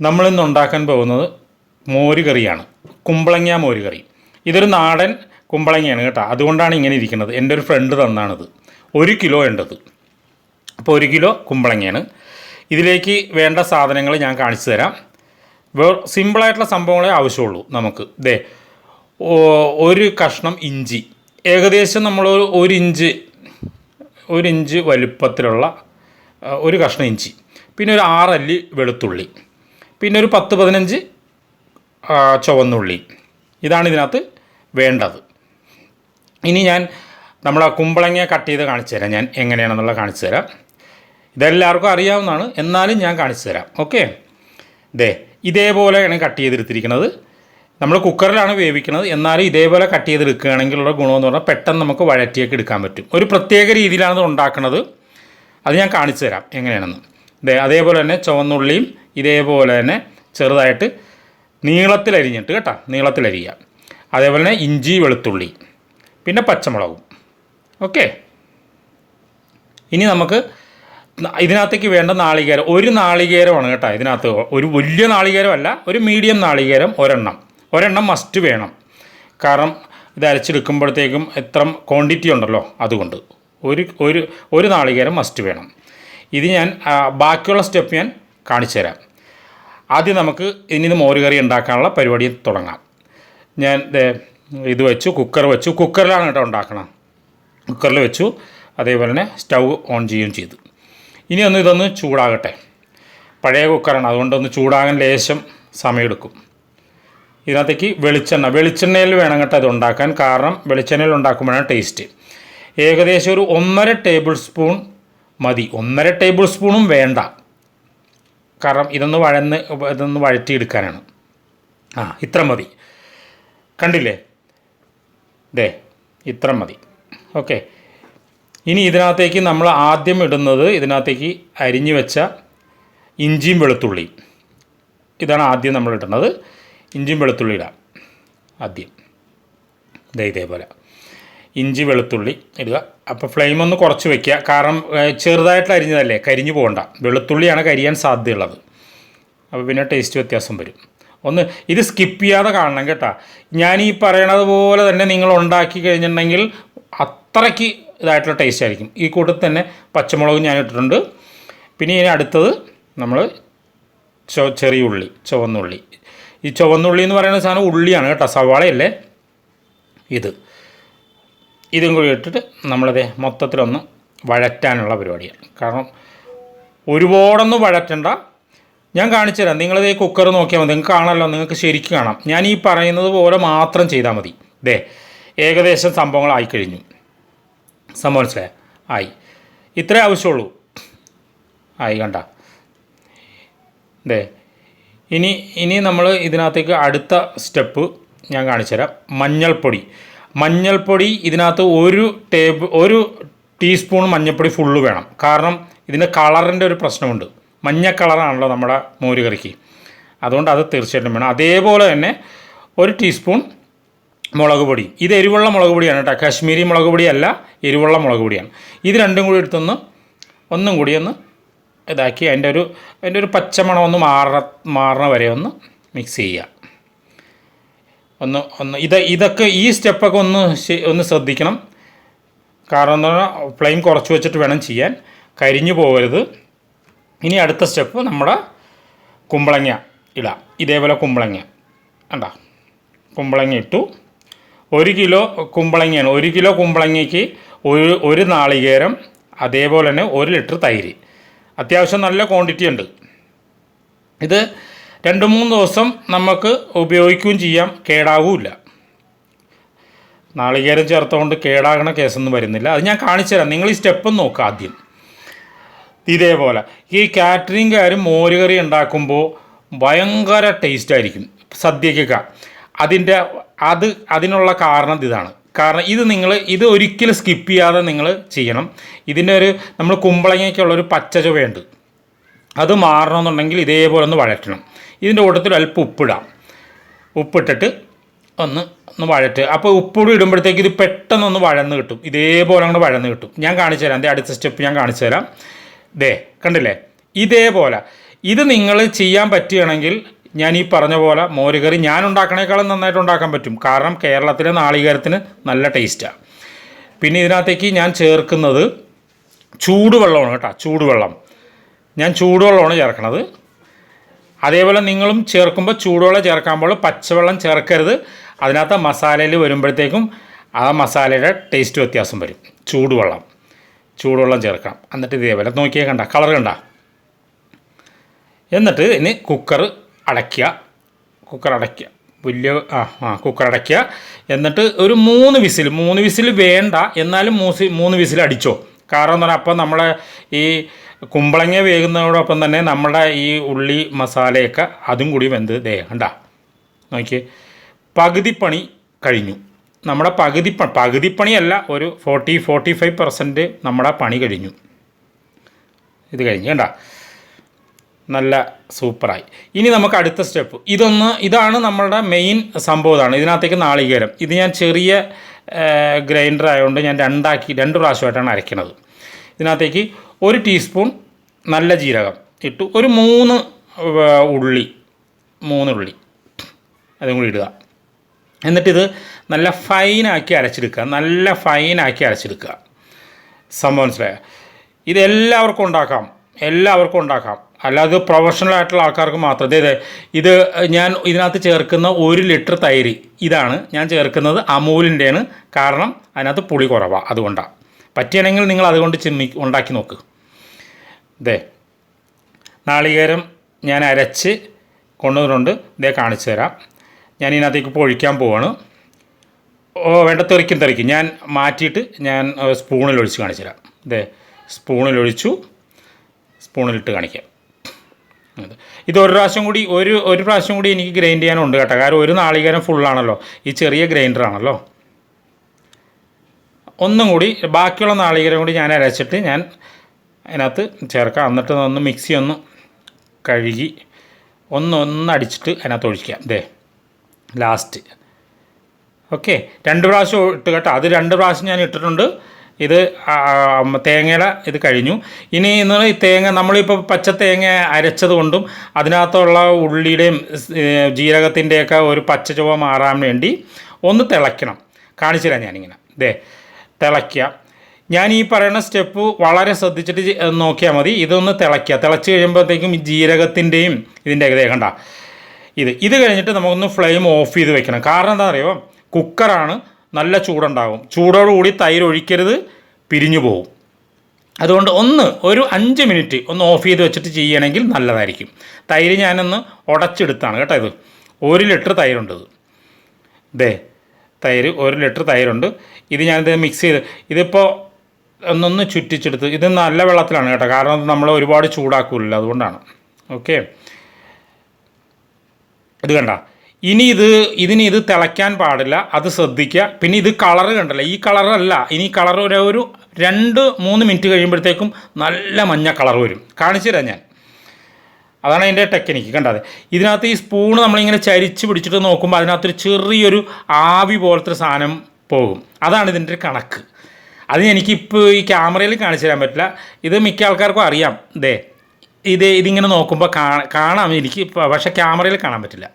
നമ്മളിന്ന് ഉണ്ടാക്കാൻ പോകുന്നത് മോര് കറിയാണ് കുമ്പളങ്ങ മോര് കറി ഇതൊരു നാടൻ കുമ്പളങ്ങയാണ് കേട്ടോ. അതുകൊണ്ടാണ് ഇങ്ങനെ ഇരിക്കുന്നത്. എന്റെ ഒരു ഫ്രണ്ട് തന്നാണിത്. ഒരു കിലോ ഉണ്ടത് അപ്പോൾ ഒരു കിലോ കുമ്പളങ്ങയാണ്. ഇതിലേക്ക് വേണ്ട സാധനങ്ങൾ ഞാൻ കാണിച്ചു തരാം. വേ സിമ്പിളായിട്ടുള്ള സംഭവങ്ങളെ ആവശ്യമുള്ളൂ നമുക്ക്. ദേ ഒരു കഷ്ണം ഇഞ്ചി. ഏകദേശം നമ്മൾ ഒരു ഇഞ്ച് ഒരു ഇഞ്ച് വലുപ്പത്തിലുള്ള ഒരു കഷ്ണം ഇഞ്ചി. പിന്നെ ഒരു ആറല്ലി വെളുത്തുള്ളി. പിന്നെ ഒരു പത്ത് പതിനഞ്ച് ചുവന്നുള്ളി. ഇതാണ് ഇതിനകത്ത് വേണ്ടത്. ഇനി ഞാൻ നമ്മൾ ആ കുമ്പളങ്ങ കട്ട് ചെയ്ത് കാണിച്ചു തരാം. ഞാൻ എങ്ങനെയാണെന്നുള്ളത് കാണിച്ചു തരാം. ഇതെല്ലാവർക്കും അറിയാവുന്നതാണ്. എന്നാലും ഞാൻ കാണിച്ചു തരാം. ഓക്കെ? ദേ ഇതേപോലെയാണ് കട്ട് ചെയ്തെടുത്തിരിക്കുന്നത്. നമ്മൾ കുക്കറിലാണ് വേവിക്കുന്നത്. എന്നാലും ഇതേപോലെ കട്ട് ചെയ്തെടുക്കുകയാണെങ്കിലുള്ള ഗുണമെന്ന് പറഞ്ഞാൽ പെട്ടെന്ന് നമുക്ക് വഴറ്റിയൊക്കെ എടുക്കാൻ പറ്റും. ഒരു പ്രത്യേക രീതിയിലാണ് ഇത് ഉണ്ടാക്കുന്നത്. അത് ഞാൻ കാണിച്ചു തരാം. എങ്ങനെയാണെന്ന്. അതേപോലെ തന്നെ ചുവന്നുള്ളിയും ഇതേപോലെ തന്നെ ചെറുതായിട്ട് നീളത്തിലരിഞ്ഞിട്ട് കേട്ടോ നീളത്തിലരിയുക. അതേപോലെ തന്നെ ഇഞ്ചി വെളുത്തുള്ളി പിന്നെ പച്ചമുളകും. ഓക്കെ? ഇനി നമുക്ക് ഇതിനകത്തേക്ക് വേണ്ട നാളികേരം ഒരു നാളികേരമാണ് കേട്ടോ ഇതിനകത്ത്. ഒരു വലിയ നാളികേരമല്ല ഒരു മീഡിയം നാളികേരം ഒരെണ്ണം. ഒരെണ്ണം മസ്റ്റ് വേണം. കാരണം ഇത് അരച്ചെടുക്കുമ്പോഴത്തേക്കും എത്ര ക്വാണ്ടിറ്റി ഉണ്ടല്ലോ അതുകൊണ്ട്. ഒരു ഒരു ഒരു നാളികേരം മസ്റ്റ് വേണം. ഇത് ഞാൻ ബാക്കിയുള്ള സ്റ്റെപ്പ് ഞാൻ കാണിച്ചു തരാം ആദ്യം നമുക്ക് ഇനി മോരുകറി ഉണ്ടാക്കാനുള്ള പരിപാടി തുടങ്ങാം. ഞാൻ ഇത് വെച്ചു കുക്കർ വെച്ചു. കുക്കറിലാണ് കേട്ടോ ഉണ്ടാക്കണം കുക്കറിൽ വെച്ചു. അതേപോലെ തന്നെ സ്റ്റൗ ഓൺ ചെയ്യുകയും ചെയ്തു. ഇനി ഒന്ന് ഇതൊന്ന് ചൂടാകട്ടെ. പഴയ കുക്കറാണ് അതുകൊണ്ടൊന്ന് ചൂടാകാൻ ലേശം സമയമെടുക്കും. ഇതിനകത്തേക്ക് വെളിച്ചെണ്ണ. വെളിച്ചെണ്ണയിൽ വേണം കേട്ടോ അത് ഉണ്ടാക്കാൻ. കാരണം വെളിച്ചെണ്ണയിൽ ഉണ്ടാക്കുമ്പോഴാണ് ടേസ്റ്റ് ഏകദേശം ഒരു ഒന്നര ടേബിൾ സ്പൂൺ മതി. ഒന്നര ടേബിൾ സ്പൂണും വേണ്ട. കാരണം ഇതൊന്ന് വഴന്ന് ഇതൊന്ന് വഴറ്റിയെടുക്കാനാണ്. ആ ഇത്ര മതി. കണ്ടില്ലേ? ദേ ഇത്ര മതി. ഓക്കെ. ഇനി ഇതിനകത്തേക്ക് നമ്മൾ ആദ്യം ഇടുന്നത് ഇതിനകത്തേക്ക് അരിഞ്ഞു വെച്ച ഇഞ്ചിയും വെളുത്തുള്ളിയും ഇതാണ് ആദ്യം നമ്മൾ ഇടുന്നത്. ഇഞ്ചിയും വെളുത്തുള്ളി ഇടാം ആദ്യം. ദേ ഇതേപോലെ. ഇഞ്ചി വെളുത്തുള്ളി ഇടുക. അപ്പോൾ ഫ്ലെയിം ഒന്ന് കുറച്ച് വെക്കുക. കാരണം ചെറുതായിട്ട് അരിഞ്ഞതല്ലേ? കരിഞ്ഞു പോകണ്ട. വെളുത്തുള്ളിയാണ് കരിയാൻ സാധ്യതയുള്ളത്. അപ്പോൾ പിന്നെ ടേസ്റ്റ് വ്യത്യാസം വരും. ഒന്ന് ഇത് സ്കിപ്പ് ചെയ്യാതെ കാണണം കേട്ടോ. ഞാൻ ഈ പറയണത് പോലെ തന്നെ നിങ്ങൾ ഉണ്ടാക്കി കഴിഞ്ഞിട്ടുണ്ടെങ്കിൽ അത്രയ്ക്ക് ഇതായിട്ടുള്ള ടേസ്റ്റ് ആയിരിക്കും. ഈ കൂട്ടത്തിൽ തന്നെ പച്ചമുളക് ഞാൻ ഇട്ടിട്ടുണ്ട്. പിന്നെ ഇനി അടുത്തത് നമ്മൾ ചൊ ചെറിയ ഉള്ളി ചുവന്നുള്ളി. ഈ ചുവന്നുള്ളി എന്ന് പറയുന്ന സാധനം ഉള്ളിയാണ് കേട്ടോ. സവാളയല്ലേ? ഇത്. ഇതും കൂടി ഇട്ടിട്ട് നമ്മളത് മൊത്തത്തിലൊന്ന് വഴറ്റാനുള്ള പരിപാടിയാണ്. കാരണം ഒരുപാടൊന്നും വഴറ്റണ്ട. ഞാൻ കാണിച്ചു തരാം നിങ്ങളത് കുക്കർ നോക്കിയാൽ മതി. നിങ്ങൾക്ക് കാണാമല്ലോ നിങ്ങൾക്ക് ശരിക്കും കാണാം. ഞാൻ ഈ പറയുന്നത് പോലെ മാത്രം ചെയ്താൽ മതി. ദേ ഏകദേശം സംഭവങ്ങളായി കഴിഞ്ഞു സംഭവം മനസ്സിലായ? ആയി. ഇത്രേ ആവശ്യമുള്ളൂ. ആയി കണ്ട. ദേ ഇനി ഇനി നമ്മൾ ഇതിനകത്തേക്ക് അടുത്ത സ്റ്റെപ്പ് ഞാൻ കാണിച്ചു തരാം മഞ്ഞൾപ്പൊടി. മഞ്ഞൾപ്പൊടി ഇതിനകത്ത് ഒരു ടേബിൾ ഒരു ടീസ്പൂൺ മഞ്ഞൾപ്പൊടി ഫുള്ള് വേണം. കാരണം ഇതിന്റെ കളറിന്റെ ഒരു പ്രശ്നമുണ്ട്. മഞ്ഞ കളറാണല്ലോ നമ്മുടെ മോര് കറിക്ക് അതുകൊണ്ട് അത് തീർച്ചയായിട്ടും വേണം. അതേപോലെ തന്നെ ഒരു ടീസ്പൂൺ മുളക് പൊടി. ഇത് എരിവുള്ള മുളക് പൊടിയാണ് കേട്ടോ. കാശ്മീരി മുളക് പൊടിയല്ല എരിവുള്ള മുളക് പൊടിയാണ്. ഇത് രണ്ടും കൂടി എടുത്തൊന്ന് ഒന്നും കൂടി ഒന്ന് ഇതാക്കി അതിന്റെ ഒരു അതിന്റെ ഒരു പച്ചമണം ഒന്ന് മാറ മാറണ വരെ ഒന്ന് മിക്സ് ചെയ്യുക. ഒന്ന് ഒന്ന് ഇത് ഇതൊക്കെ ഈ സ്റ്റെപ്പൊക്കെ ഒന്ന് ഒന്ന് ശ്രദ്ധിക്കണം. കാരണം എന്ന് പറഞ്ഞാൽ ഫ്ലെയിം കുറച്ച് വെച്ചിട്ട് വേണം ചെയ്യാൻ. കരിഞ്ഞു പോകരുത് ഇനി അടുത്ത സ്റ്റെപ്പ് നമ്മുടെ കുമ്പളങ്ങ ഇടാം. ഇതേപോലെ കുമ്പളങ്ങ. കണ്ട? കുമ്പളങ്ങ ഇട്ടു. ഒരു കിലോ കുമ്പളങ്ങയാണ്. ഒരു കിലോ കുമ്പളങ്ങയ്ക്ക് ഒരു ഒരു നാളികേരം അതേപോലെ തന്നെ ഒരു ലിറ്റർ തൈര്. അത്യാവശ്യം നല്ല ക്വാണ്ടിറ്റി ഉണ്ട്. ഇത് രണ്ട് മൂന്ന് ദിവസം നമുക്ക് ഉപയോഗിക്കുകയും ചെയ്യാം. കേടാവുമില്ല നാളികേരം ചേർത്തുകൊണ്ട് കേടാകണ കേസൊന്നും വരുന്നില്ല. അത് ഞാൻ കാണിച്ചു തരാം. നിങ്ങൾ ഈ സ്റ്റെപ്പ് നോക്കുക ആദ്യം. ഇതേപോലെ. ഈ കാറ്ററിംഗുകാരും മോരുകറി ഉണ്ടാക്കുമ്പോൾ ഭയങ്കര ടേസ്റ്റ് ആയിരിക്കും. സദ്യക്കൊക്കെ അതിന്റെ അത് അതിനുള്ള കാരണം ഇതാണ്. കാരണം ഇത് നിങ്ങൾ ഇത് ഒരിക്കലും സ്കിപ്പ് ചെയ്യാതെ നിങ്ങൾ ചെയ്യണം. ഇതിന്റെ ഒരു നമ്മൾ കുമ്പളങ്ങയ്ക്കുള്ളൊരു പച്ച ചുവയുണ്ട് അത് മാറണമെന്നുണ്ടെങ്കിൽ ഇതേപോലെ ഒന്ന് വഴറ്റണം. ഇതിന്റെ കൂട്ടത്തിൽ അല്പം ഉപ്പിടാം. ഉപ്പിട്ടിട്ട് ഒന്ന് ഒന്ന് വഴറ്റ്. അപ്പോൾ ഉപ്പുകൂടി ഇടുമ്പോഴത്തേക്ക് ഇത് പെട്ടെന്ന് ഒന്ന് വഴന്ന് കിട്ടും. ഇതേപോലെ അങ്ങോട്ട് വഴന്ന് കിട്ടും. ഞാൻ കാണിച്ചു തരാം. അടുത്ത സ്റ്റെപ്പ് ഞാൻ കാണിച്ചു തരാം. ദേ കണ്ടില്ലേ? ഇതേപോലെ. ഇത് നിങ്ങൾ ചെയ്യാൻ പറ്റുകയാണെങ്കിൽ ഞാൻ ഈ പറഞ്ഞ പോലെ മോരുകറി ഞാൻ ഉണ്ടാക്കണേക്കാളും നന്നായിട്ട് ഉണ്ടാക്കാൻ പറ്റും. കാരണം കേരളത്തിലെ നാളികേരത്തിന് നല്ല ടേസ്റ്റാണ് പിന്നെ ഇതിനകത്തേക്ക് ഞാൻ ചേർക്കുന്നത് ചൂടുവെള്ളമാണ് കേട്ടോ. ചൂടുവെള്ളം. ഞാൻ ചൂടുവെള്ളമാണ് ചേർക്കണത്. അതേപോലെ നിങ്ങളും ചേർക്കുമ്പോൾ ചൂടുവെള്ളം ചേർക്കുമ്പോൾ പച്ചവെള്ളം ചേർക്കരുത്. അതിനകത്ത് മസാലയിൽ വരുമ്പോഴത്തേക്കും ആ മസാലയുടെ ടേസ്റ്റ് വ്യത്യാസം വരും. ചൂടുവെള്ളം. ചൂടുവെള്ളം ചേർക്കാം എന്നിട്ട് ഇതേപോലെ നോക്കിയേ കണ്ട. കളർ കണ്ട. എന്നിട്ട് ഇനി കുക്കർ അടയ്ക്കുക. കുക്കർ അടയ്ക്കുക. വലിയ ആ ആ കുക്കർ അടയ്ക്കുക. എന്നിട്ട് ഒരു മൂന്ന് വിസിൽ. മൂന്ന് വിസിൽ വേണ്ട. എന്നാലും മൂസി മൂന്ന് വിസിൽ അടിച്ചോ. കാരണം എന്ന് പറഞ്ഞാൽ അപ്പോൾ നമ്മളെ ഈ കുമ്പളങ്ങ വേകുന്നതോടൊപ്പം തന്നെ നമ്മുടെ ഈ ഉള്ളി മസാലയൊക്കെ അതും കൂടി വെന്ത് ദേ കണ്ട? നോക്കിയേ. പകുതിപ്പണി പണി കഴിഞ്ഞു. നമ്മുടെ പകുതി പകുതിപ്പണിയല്ല പകുതി പണിയല്ല ഒരു ഫോർട്ടി ഫോർട്ടി ഫൈവ് പെർസെന്റ് നമ്മുടെ പണി കഴിഞ്ഞു. ഇത് കഴിഞ്ഞു കണ്ട? നല്ല സൂപ്പറായി. ഇനി നമുക്ക് അടുത്ത സ്റ്റെപ്പ്. ഇതൊന്ന് ഇതാണ് നമ്മളുടെ മെയിൻ സംഭവം ഇതാണ് ഇതിനകത്തേക്ക് നാളികേരം. ഇത് ഞാൻ ചെറിയ ഗ്രൈൻഡർ ആയതുകൊണ്ട് ഞാൻ രണ്ടാക്കി രണ്ട് പ്രാവശ്യമായിട്ടാണ് അരയ്ക്കണത്. ഇതിനകത്തേക്ക് ഒരു ടീസ്പൂൺ നല്ല ജീരകം ഇട്ടു. ഒരു മൂന്ന് ഉള്ളി. മൂന്ന് ഉള്ളി. അതും കൂടി ഇടുക. എന്നിട്ടിത് നല്ല ഫൈനാക്കി അരച്ചെടുക്കുക. നല്ല ഫൈനാക്കി അരച്ചെടുക്കുക. സംഭവം മനസ്സിലായോ? ഇത് എല്ലാവർക്കും ഉണ്ടാക്കാം. എല്ലാവർക്കും ഉണ്ടാക്കാം. അല്ലാതെ പ്രൊഫഷണൽ ആയിട്ടുള്ള ആൾക്കാർക്ക് മാത്രം. അതെ അതെ ഇത് ഞാൻ ഇതിനകത്ത് ചേർക്കുന്ന ഒരു ലിറ്റർ തൈര് ഇതാണ് ഞാൻ ചേർക്കുന്നത് അമൂലിന്റെയാണ്. കാരണം അതിനകത്ത് പുളി കുറവാണ് അതുകൊണ്ടാണ് പറ്റുകയാണെങ്കിൽ നിങ്ങൾ അതുകൊണ്ട് ചിമ്മി ഉണ്ടാക്കി നോക്ക്. ഇതേ നാളികേരം ഞാൻ അരച്ച് കൊണ്ടുവന്നിട്ടുണ്ട്. ഇതേ കാണിച്ചു തരാം. ഞാൻ ഇതിനകത്തേക്ക് ഇപ്പോൾ ഒഴിക്കാൻ പോവാണ്. ഓ വേണ്ട തെറിക്കും തെറിക്കും. ഞാൻ മാറ്റിയിട്ട് ഞാൻ സ്പൂണിൽ ഒഴിച്ച് കാണിച്ചു തരാം. ഇതേ സ്പൂണിൽ ഒഴിച്ചു. സ്പൂണിലിട്ട് കാണിക്കാം. ഇത് ഒരു പ്രാവശ്യം കൂടി ഒരു ഒരു പ്രാവശ്യം കൂടി എനിക്ക് ഗ്രൈൻഡ് ചെയ്യാനുണ്ട് കേട്ടോ. കാരണം ഒരു നാളികേരം ഫുള്ളാണല്ലോ ഈ ചെറിയ ഗ്രൈൻഡർ ആണല്ലോ ഒന്നും കൂടി ബാക്കിയുള്ള നാളികേരം കൂടി ഞാൻ അരച്ചിട്ട് ഞാൻ അതിനകത്ത് ചേർക്കാം. എന്നിട്ട് ഒന്ന് മിക്സി ഒന്ന് കഴുകി ഒന്ന് ഒന്ന് അടിച്ചിട്ട് അതിനകത്ത് ഒഴിക്കാം ദേ ലാസ്റ്റ് ഓക്കെ രണ്ട് പ്രാവശ്യം ഇട്ട് കേട്ടോ. അത് രണ്ട് പ്രാവശ്യം ഞാൻ ഇട്ടിട്ടുണ്ട്. ഇത് തേങ്ങയുടെ ഇത് കഴിഞ്ഞു. ഇനി ഇന്ന് ഈ തേങ്ങ നമ്മളിപ്പോൾ പച്ച തേങ്ങ അരച്ചത് കൊണ്ടും അതിനകത്തുള്ള ഉള്ളിയുടെയും ജീരകത്തിന്റെയൊക്കെ ഒരു പച്ച ചുവ മാറാൻ വേണ്ടി ഒന്ന് തിളയ്ക്കണം. കാണിച്ചു തരാം ഞാനിങ്ങനെ. ദേ തിളയ്ക്കുക. ഞാൻ ഈ പറയുന്ന സ്റ്റെപ്പ് വളരെ ശ്രദ്ധിച്ചിട്ട് നോക്കിയാൽ മതി. ഇതൊന്ന് തിളയ്ക്കുക. തിളച്ച് കഴിയുമ്പോഴത്തേക്കും ജീരകത്തിന്റെയും ഇതിന്റെ ഏകദേശം കണ്ട. ഇത് ഇത് കഴിഞ്ഞിട്ട് നമുക്കൊന്ന് ഫ്ലെയിം ഓഫ് ചെയ്ത് വെക്കണം. കാരണം എന്താ അറിയോ കുക്കറാണ് നല്ല ചൂടുണ്ടാകും ചൂടോടുകൂടി തൈര് ഒഴിക്കരുത് പിരിഞ്ഞു പോകും അതുകൊണ്ട് ഒന്ന് ഒരു അഞ്ച് മിനിറ്റ് ഒന്ന് ഓഫ് ചെയ്ത് വെച്ചിട്ട് ചെയ്യണമെങ്കിൽ നല്ലതായിരിക്കും. തൈര് ഞാനൊന്ന് ഉടച്ചെടുത്താണ് കേട്ടോ ഇത്. ഒരു ലിറ്റർ തൈരുണ്ട് ഇത്. ദേ തൈര് ഒരു ലിറ്റർ തൈരുണ്ട്. ഇത് ഞാനിത് മിക്സ് ചെയ്ത് ഇതിപ്പോൾ ഒന്നൊന്ന് ചുറ്റിച്ചെടുത്ത് ഇത് നല്ല വെള്ളത്തിലാണ് കേട്ടോ. കാരണം നമ്മൾ ഒരുപാട് ചൂടാക്കില്ല അതുകൊണ്ടാണ്. ഓക്കെ ഇത് കണ്ട. ഇനി ഇത് ഇതിന് ഇത് തിളയ്ക്കാൻ പാടില്ല അത് ശ്രദ്ധിക്കുക. പിന്നെ ഇത് കളറ് കണ്ടല്ലോ ഈ കളറല്ല ഇനി കളർ ഒരു ഒരു രണ്ട് മൂന്ന് മിനിറ്റ് കഴിയുമ്പോഴത്തേക്കും നല്ല മഞ്ഞ കളർ വരും. കാണിച്ചു തരാം ഞാൻ. അതാണ് അതിന്റെ ടെക്നിക്ക് കണ്ടത് ഇതിനകത്ത് ഈ സ്പൂണ് നമ്മളിങ്ങനെ ചരിച്ച് പിടിച്ചിട്ട് നോക്കുമ്പോൾ അതിനകത്തൊരു ചെറിയൊരു ആവി പോലത്തെ സാധനം പോകും. അതാണ് ഇതിന്റെ ഒരു കണക്ക്. അത് എനിക്കിപ്പോൾ ഈ ക്യാമറയിൽ കാണിച്ചു തരാൻ പറ്റില്ല. ഇത് മിക്ക ആൾക്കാർക്കും അറിയാം. ഇതേ ഇത് ഇതിങ്ങനെ നോക്കുമ്പോൾ കാണാം എനിക്ക് പക്ഷേ ക്യാമറയിൽ കാണാൻ പറ്റില്ല.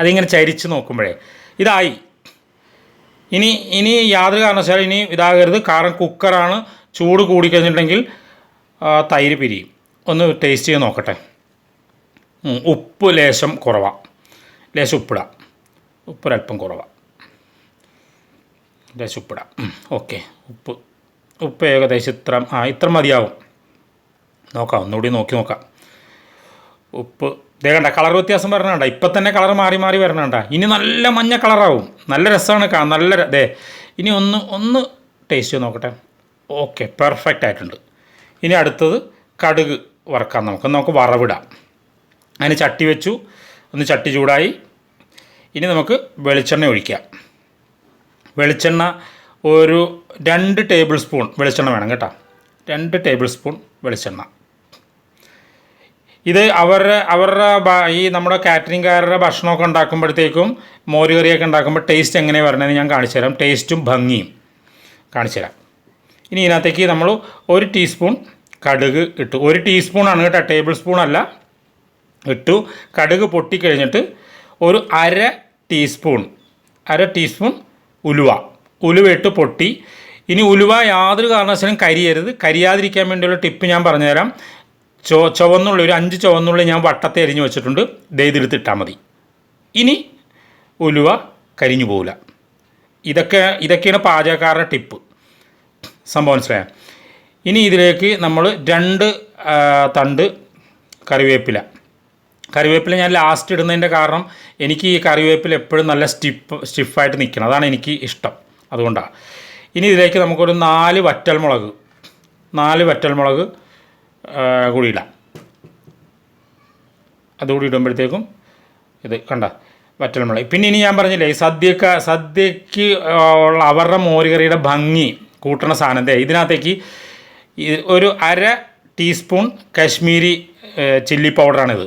അതിങ്ങനെ ചരിച്ച് നോക്കുമ്പോഴേ. ഇതായി. ഇനി ഇനി യാതൊരു കാരണവശാലും ഇനി ഇതാകരുത്. കാരണം കുക്കറാണ് ചൂട് കൂടിക്കഴിഞ്ഞിട്ടുണ്ടെങ്കിൽ തൈര് പിരിയും. ഒന്ന് ടേസ്റ്റ് ചെയ്ത് നോക്കട്ടെ. ഉപ്പ് ലേശം കുറവാണ് ലേശം ഉപ്പിടാം. ഉപ്പൊരൽപ്പം കുറവാണ് ലേശം ഉപ്പിടാം. ഓക്കെ ഉപ്പ് ഉപ്പ് ഏകദേശം ഇത്ര ആ ഇത്ര മതിയാവും. നോക്കാം ഒന്നുകൂടി നോക്കി നോക്കാം. ഉപ്പ് ഇതേ കണ്ട കളർ വ്യത്യാസം വരണണ്ട? ഇപ്പം തന്നെ കളർ മാറി മാറി വരണണ്ട? ഇനി നല്ല മഞ്ഞ കളറാവും നല്ല രസമാണ് കാ നല്ല ദേ ഇനി ഒന്ന് ഒന്ന് ടേസ്റ്റ് നോക്കട്ടെ. ഓക്കെ പെർഫെക്റ്റ് ആയിട്ടുണ്ട്. ഇനി അടുത്തത് കടുക്. വറക്കാം നമുക്ക്. നമുക്ക് വറവിടാം. അതിന് ചട്ടി വെച്ചു. ഒന്ന് ചട്ടി ചൂടായി. ഇനി നമുക്ക് വെളിച്ചെണ്ണ ഒഴിക്കാം. വെളിച്ചെണ്ണ ഒരു രണ്ട് ടേബിൾ സ്പൂൺ വെളിച്ചെണ്ണ വേണം കേട്ടോ. രണ്ട് ടേബിൾ സ്പൂൺ വെളിച്ചെണ്ണ. ഇത് അവരുടെ അവരുടെ ഈ നമ്മുടെ കാറ്ററിംഗുകാരുടെ ഭക്ഷണമൊക്കെ ഉണ്ടാക്കുമ്പോഴത്തേക്കും മോര് കറിയൊക്കെ ഉണ്ടാക്കുമ്പോൾ ടേസ്റ്റ് എങ്ങനെയാണ് വരണമെന്ന് ഞാൻ കാണിച്ചു തരാം. ടേസ്റ്റും ഭംഗിയും കാണിച്ചു തരാം. ഇനി ഇതിനകത്തേക്ക് നമ്മൾ ഒരു ടീസ്പൂൺ കടുക് ഇട്ടു. ഒരു ടീസ്പൂണാണ് കേട്ടോ ടേബിൾ സ്പൂൺ അല്ല ഇട്ടു. കടുക് പൊട്ടിക്കഴിഞ്ഞിട്ട് ഒരു അര ടീസ്പൂൺ അര ടീസ്പൂൺ ഉലുവ. ഉലുവ ഇട്ട് പൊട്ടി. ഇനി ഉലുവ യാതൊരു കാരണവശാലും കരിയരുത്. കരിയാതിരിക്കാൻ വേണ്ടിയുള്ള ടിപ്പ് ഞാൻ പറഞ്ഞുതരാം. ചോ ചുവന്നുള്ളി ഒരു അഞ്ച് ചുവന്നുള്ളി ഞാൻ വട്ടത്തെ അരിഞ്ഞ് വെച്ചിട്ടുണ്ട്. ദേ ഇതിലെത്തിട്ടാൽ മതി. ഇനി ഉലുവ കരിഞ്ഞു പോവില്ല ഇതൊക്കെ ഇതൊക്കെയാണ് പാചകക്കാരുടെ ടിപ്പ്. സംഭവം മനസ്സിലായോ? ഇനി ഇതിലേക്ക് നമ്മൾ രണ്ട് തണ്ട് കറിവേപ്പില. കറിവേപ്പില ഞാൻ ലാസ്റ്റ് ഇടുന്നതിന്റെ കാരണം എനിക്ക് ഈ കറിവേപ്പില എപ്പോഴും നല്ല സ്റ്റിഫ് സ്റ്റിഫായിട്ട് നിൽക്കണം അതാണ് എനിക്ക് ഇഷ്ടം. അതുകൊണ്ടാണ് ഇനി ഇതിലേക്ക് നമുക്കൊരു നാല് വറ്റൽമുളക് നാല് വറ്റൽമുളക് മുളക് കൂടി ഇടാം. അതുകൂടി ഇടുമ്പോഴത്തേക്കും ഇത് കണ്ട വറ്റൽമുളക്. പിന്നെ ഇനി ഞാൻ പറഞ്ഞില്ലേ സദ്യക്ക് സദ്യക്ക് ഉള്ള അവരുടെ മോരുകറിയുടെ ഭംഗി കൂട്ടണ സാധനത്തെ ഇതിനകത്തേക്ക് ഒരു അര ടീസ്പൂൺ കാശ്മീരി ചില്ലി പൗഡറാണിത്.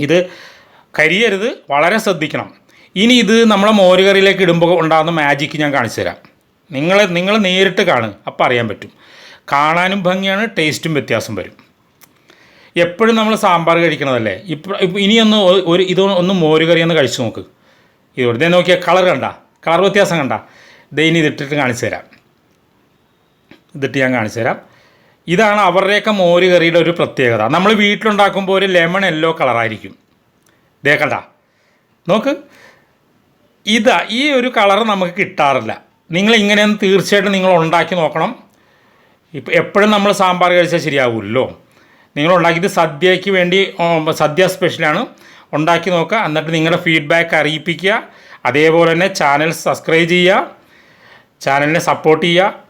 ഇത് കരിയരുത് വളരെ ശ്രദ്ധിക്കണം. ഇനി ഇത് നമ്മളെ മോരുകറിയിലേക്ക് ഇടുമ്പോൾ ഉണ്ടാകുന്ന മാജിക്ക് ഞാൻ കാണിച്ചു തരാം. നിങ്ങൾ നിങ്ങൾ നേരിട്ട് കാണും അപ്പോൾ അറിയാൻ പറ്റും. കാണാനും ഭംഗിയാണ് ടേസ്റ്റും വ്യത്യാസം വരും. എപ്പോഴും നമ്മൾ സാമ്പാർ കഴിക്കണതല്ലേ? ഇപ്പോൾ ഇനിയൊന്ന് ഒരു ഇത് ഒന്ന് മോരുകറി ഒന്ന് കഴിച്ചു നോക്ക്. ഇത് ഇതേ നോക്കിയാൽ കളർ കണ്ട? കളർ വ്യത്യാസം കണ്ട? ദേ ഇനി ഇതിട്ടിട്ട് കാണിച്ചു തരാം. ഇതിട്ട് ഞാൻ കാണിച്ചു തരാം. ഇതാണ് അവരുടെയൊക്കെ മോര് കറിയുടെ ഒരു പ്രത്യേകത. നമ്മൾ വീട്ടിലുണ്ടാക്കുമ്പോൾ ഒരു ലെമൺ യെല്ലോ കളറായിരിക്കും. ദേ കണ്ട. നോക്ക്. ഇതാ ഈ ഒരു കളർ നമുക്ക് കിട്ടാറില്ല. നിങ്ങൾ ഇങ്ങനെയൊന്ന് തീർച്ചയായിട്ടും നിങ്ങൾ ഉണ്ടാക്കി നോക്കണം. ഇപ്പം എപ്പോഴും നമ്മൾ സാമ്പാർ കഴിച്ചാൽ ശരിയാവുമല്ലോ നിങ്ങൾ ഉണ്ടാക്കിയത് സദ്യയ്ക്ക് വേണ്ടി സദ്യ സ്പെഷ്യലാണ്. ഉണ്ടാക്കി നോക്കുക. എന്നിട്ട് നിങ്ങളുടെ ഫീഡ്ബാക്ക് അറിയിപ്പിക്കുക. അതേപോലെ തന്നെ ചാനൽ സബ്സ്ക്രൈബ് ചെയ്യുക. ചാനലിനെ സപ്പോർട്ട് ചെയ്യുക.